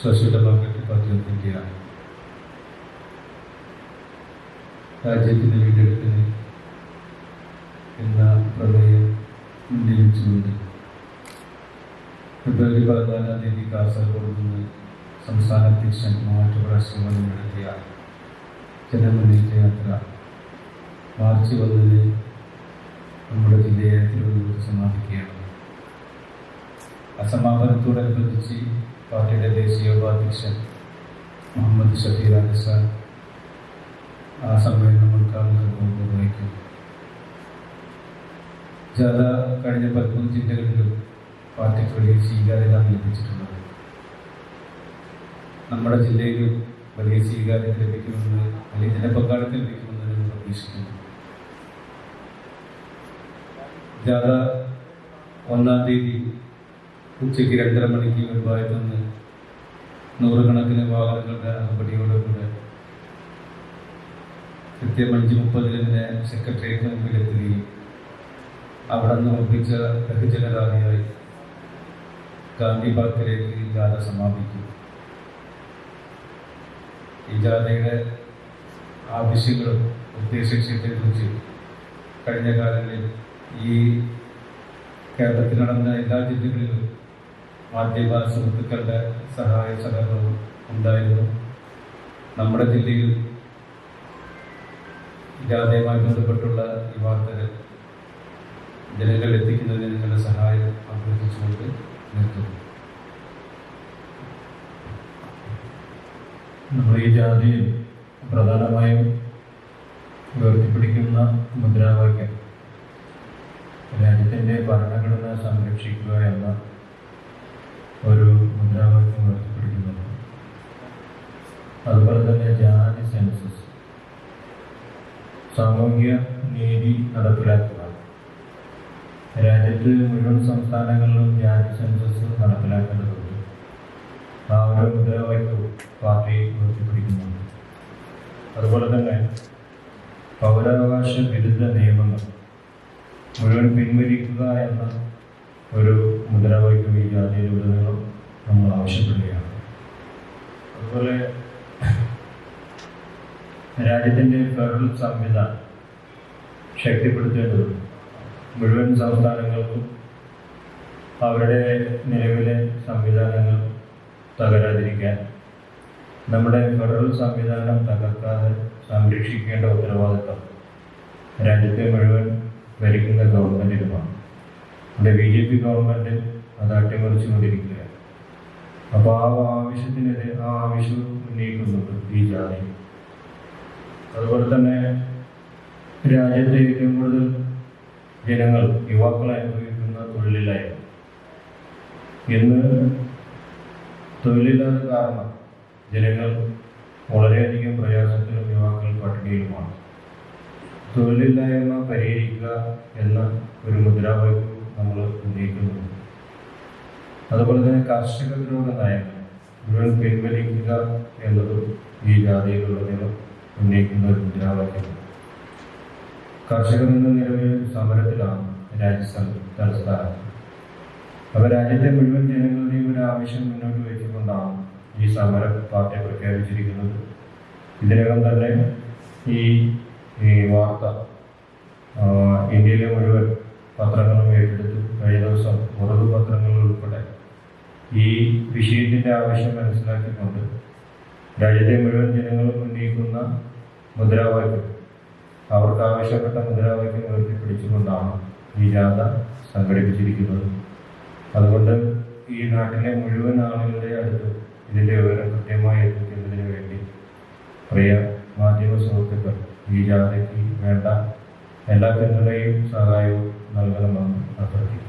Social democratic party of India. രാജ്യത്തിന് വീണ്ടെടുപ്പിന് എന്ന പ്രമേയം മുന്നിൽ വെച്ചുകൊണ്ട് ഫെബ്രുവരി പതിനാലാം തീയതി കാസർഗോഡ് നിന്ന് സംസ്ഥാന അധ്യക്ഷൻ മൂവാറ്റുപുഴ ശിവൻ നടത്തിയ ജനമുന്നേറ്റ യാത്ര. മാർച്ച് ഒന്നിന് നമ്മുടെ ജില്ലയെ തിരുവനന്തപുരത്ത് അസമാപനത്തോടനുബന്ധിച്ച് പാർട്ടിയുടെ ദേശീയ ഉപാധ്യക്ഷൻ മുഹമ്മദ് ഷഫീർ അലിസാൻ ആ സമ്മേളനം ഉദ്ഘാടനം നിർവഹിക്കും ജാഥ കഴിഞ്ഞ പതിമൂന്ന് ജില്ലകളിലും പാർട്ടിക്ക് വലിയ സ്വീകാര്യത ലഭിച്ചിട്ടുള്ളത്. നമ്മുടെ ജില്ലയിലും വലിയ സ്വീകാര്യത ലഭിക്കുമെന്ന് വലിയ ജനപങ്കാളിത്തം ലഭിക്കുമെന്ന് ഞങ്ങൾ പ്രതീക്ഷിക്കുന്നു. ജാഥ ഒന്നാം തീയതി ഉച്ചയ്ക്ക് രണ്ടര മണിക്ക് മുൻപായിട്ട് നിന്ന് നൂറുകണക്കിന് വാഹനങ്ങളുടെ അകമ്പടിയോടുകൂടെ കൃത്യം അഞ്ച് മുപ്പതിന് തന്നെ സെക്രട്ടേറിയറ്റിന് മുമ്പിലെത്തുകയും അവിടെ നിന്ന് ഒപ്പിച്ച ബഹുജന റാലിയായി ഗാന്ധി പാർക്കിലേക്ക് ജാഥ സമാപിക്കും. ഈ ജാഥയുടെ ആവശ്യങ്ങളും ഉദ്ദേശലക്ഷ്യത്തെക്കുറിച്ച് കഴിഞ്ഞ കാലങ്ങളിൽ ഈ കേരളത്തിൽ നടന്ന എല്ലാ ജില്ലകളിലും മാധ്യമ സുഹൃത്തുക്കളുടെ സഹായ സഹകരണവും ഉണ്ടായിരുന്നു. നമ്മുടെ ജില്ലയിൽ ജാതയുമായി ബന്ധപ്പെട്ടുള്ള ഈ വാർത്തകൾ ജനങ്ങളിൽ എത്തിക്കുന്നതിന് നിങ്ങളുടെ സഹായം അഭ്യർത്ഥിച്ചുകൊണ്ട് നിർത്തുന്നു. നമ്മുടെ ഈ ജാതിയിൽ പ്രധാനമായും ഉയർത്തിപ്പിടിക്കുന്ന മുദ്രാവാക്യം രാജ്യത്തിന്റെ ഭരണഘടന സംരക്ഷിക്കുക എന്ന ഒരു മുദ്രാവാക്യം ഉയർത്തിപ്പിടിക്കുന്നുണ്ട് അതുപോലെ തന്നെ ജാതി സെൻസസ്. സാമൂഹ്യ നീതി നടപ്പിലാക്കുക രാജ്യത്ത് മുഴുവൻ സംസ്ഥാനങ്ങളിലും ജാതി സെൻസസ് നടപ്പിലാക്കേണ്ടതുണ്ട്. ആ ഒരു മുദ്രാവാക്യവും പാർട്ടി ഉയർത്തിപ്പിടിക്കുന്നുണ്ട്. അതുപോലെ തന്നെ പൗരാവകാശ വിരുദ്ധ പിൻവലിക്കുക എന്ന ഒരു മുദ്രാവാക്യം ഈ ജാതിയിലുടനീളം നമ്മൾ ആവശ്യപ്പെടുകയാണ്. അതുപോലെ രാജ്യത്തിന്റെ ഫെഡറൽ സംവിധാനം ശക്തിപ്പെടുത്തേണ്ടതുണ്ട്. മുഴുവൻ സംസ്ഥാനങ്ങൾക്കും അവരുടെ നിലവിലെ സംവിധാനങ്ങൾ തകരാതിരിക്കാൻ നമ്മുടെ ഫെഡറൽ സംവിധാനം തകർക്കാതെ സംരക്ഷിക്കേണ്ട ഉത്തരവാദിത്തം രാജ്യത്തെ മുഴുവൻ ഭരിക്കുന്ന ഗവൺമെന്റിനുമാണ് നമ്മുടെ ബി ജെ പി ഗവൺമെന്റ് അത് അട്ടിമറിച്ചുകൊണ്ടിരിക്കുകയാണ്. അപ്പോൾ ആ ആവശ്യത്തിനെതിരെ ആ ആവശ്യം ഉന്നയിക്കുന്നുണ്ട് ഈ ജാതി. അതുപോലെ തന്നെ രാജ്യത്തെ ഏറ്റവും കൂടുതൽ ജനങ്ങൾ യുവാക്കളെ അനുഭവിക്കുന്ന തൊഴിലില്ലായ്മ. ഇന്ന് തൊഴിലില്ലാത്ത കാരണം ജനങ്ങൾ വളരെയധികം പ്രയാസത്തിലും യുവാക്കൾ പട്ടിണിയിലുമാണ്. തൊഴിലില്ലായ്മ പരിഹരിക്കുക എന്ന ഒരു മുദ്രാവാക്യം നമ്മൾ ഉന്നയിക്കുന്നുണ്ട് അതുപോലെ തന്നെ കർഷകരുടെ വിരോധ നയങ്ങൾ മുഴുവൻ പിൻവലിക്കുക എന്നതും ഈ ജാതിയിലുള്ളതിലും ഉന്നയിക്കുന്ന ഒരു മുദ്രാവാക്യമാണ്. കർഷകർ ഇന്ന് നിലവിൽ സമരത്തിലാണ് രാജസ്ഥാൻ തലസ്ഥാനം. അപ്പോൾ രാജ്യത്തെ മുഴുവൻ ജനങ്ങളുടെയും ഒരു ആവശ്യം മുന്നോട്ട് വെച്ചുകൊണ്ടാണ് ഈ സമരം പാർട്ടി പ്രഖ്യാപിച്ചിരിക്കുന്നത്. ഇതിനകം തന്നെ ഈ വാർത്ത ഇന്ത്യയിലെ മുഴുവൻ പത്രങ്ങളും ഏറ്റെടുത്തു. കഴിഞ്ഞ ദിവസം ഉറദു പത്രങ്ങൾ ഉൾപ്പെടെ. ഈ വിഷയത്തിന്റെ ആവശ്യം മനസ്സിലാക്കിക്കൊണ്ട് രാജ്യത്തെ മുഴുവൻ ജനങ്ങളും ഉന്നയിക്കുന്ന മുദ്രാവാക്യം അവർക്ക് ആവശ്യപ്പെട്ട മുദ്രാവാക്യം ഉയർത്തിപ്പിടിച്ചുകൊണ്ടാണ് ഈ ജാഥ സംഘടിപ്പിച്ചിരിക്കുന്നത്. അതുകൊണ്ട് ഈ നാട്ടിലെ മുഴുവൻ ആളുകളുടെ അടുത്ത് ഇതിന്റെ വിവരം കൃത്യമായി എത്തിക്കുന്നതിന് വേണ്ടി പ്രിയ മാധ്യമ സുഹൃത്തുക്കൾ ഈ ജാഥയ്ക്ക് വേണ്ട എല്ലാ എല്ലാത്തിന്റെയും സഹായവും നൽകണമെന്ന് അഭ്യർത്ഥിക്കുന്നു.